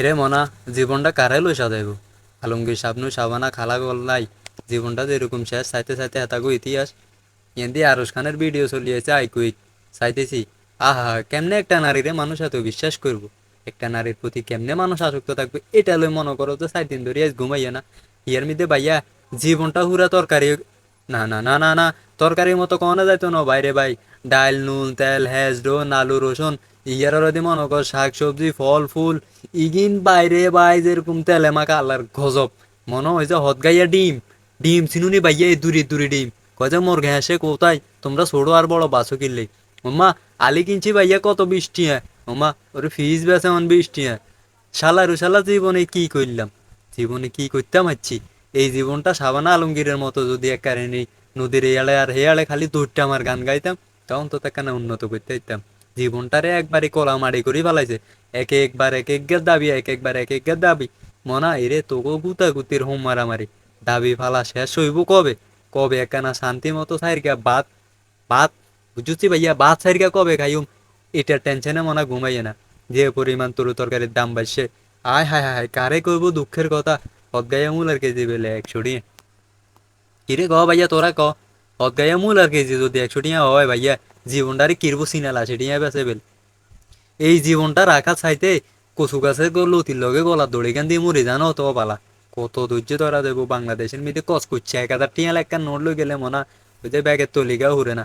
এরে মনা, জীবনটা কারে লই সাজাইব আলমগীর সাবনু সাবানা খালা গল্লাই জীবনটা যেরকম শেষ চাইতে চাইতে হেতাগো ইতিহাস। এন্দি আরস খানের ভিডিও চলিয়েছে আইকুইক চাইতেছি, আহা, কেমনে একটা নারীরে মানুষ এত বিশ্বাস করব? একটা নারীর প্রতি কেমনে মানুষ আসক্ত থাকবে? এটা লই মনে করো তো চার দিন ধরে আজ ঘুমাইয়া না। ইয়ার মধ্যে ভাইয়া, জীবনটা হুরা তরকারি না না না না না, তরকারির মতো কখনো যাইতো না বাইরে ভাই? ডাল নুন, তেল হেজডো আলু, রসুন। ইয়ার দিয়ে মনে কর শাক সবজি ফল ফুল ইগিন বাইরে বাই যেরকম তেলে মাখা আল্লাহর গজব। মনে হয় যে হত গাইয়া ডিম। ডিম চিনুনি বাইয়া এই দূরে দূরে ডিম। কয় যে মোর ঘেঁষে কোথায়? তোমরা ছোড়ো আর বড় বাসো কিনলে। ওমা, আলি কিনছি ভাইয়া কত বৃষ্টি হ্যাঁ? ওমা, ওর ফিজ বেছে বৃষ্টি হ্যাঁ। শালারু শালা জীবনে কি করলাম জীবনে কি করতাম হচ্ছি এই জীবনটা সাবানা আলমগীরের মতো যদি এক কারণে নদীর এয়ালে আর হেয়ালে খালি দৌড়টা আমার গান গাইতাম, তখন তো তাকে উন্নত করতে হইতাম। জীবনটারে একবারে কলামারি করে ফেলাইছে। এক একবার এক এক গের দাবি, এক একবার এক এক গের দাবি। মনা, এরে তোকে গুতা গুতির হোম মারামারি। দাবি ফালা শেষ হইব কবে? কবে একখানা শান্তি মতো সাইরকা বাত বাত বুঝছি ভাইয়া বাত সাইরকা কবে খাইম? এটার টেনশনে মনে ঘুমাইয়ে না। যে পরিমাণ তরু তরকারির দাম বাড়ছে। আয়, হায় হায় কারে কইব দুঃখের কথা? অজ্ঞায়া মূল আর কেজি বেলে একশো টিয়া কিরে ক ভাইয়া, তোরা ক? অজ্ঞায়া মূল আর কেজি যদি একশো টিয়া হয় ভাইয়া জীবনটারে কিরবো সিনাল আছে টিয়া আছে বেল। এই জীবনটা রাখা চাইতে কচু গাছের লতির লগে গলা দড়ি গান দিয়ে মরে জানো তো পালা কত ধৈর্য ধরা দেবো বাংলাদেশের মধ্যে কস করছে এক হাজার টিয়া লেখা নোট লই গেলে মনে ওই যে ব্যাগের তলিগাও হুরে না।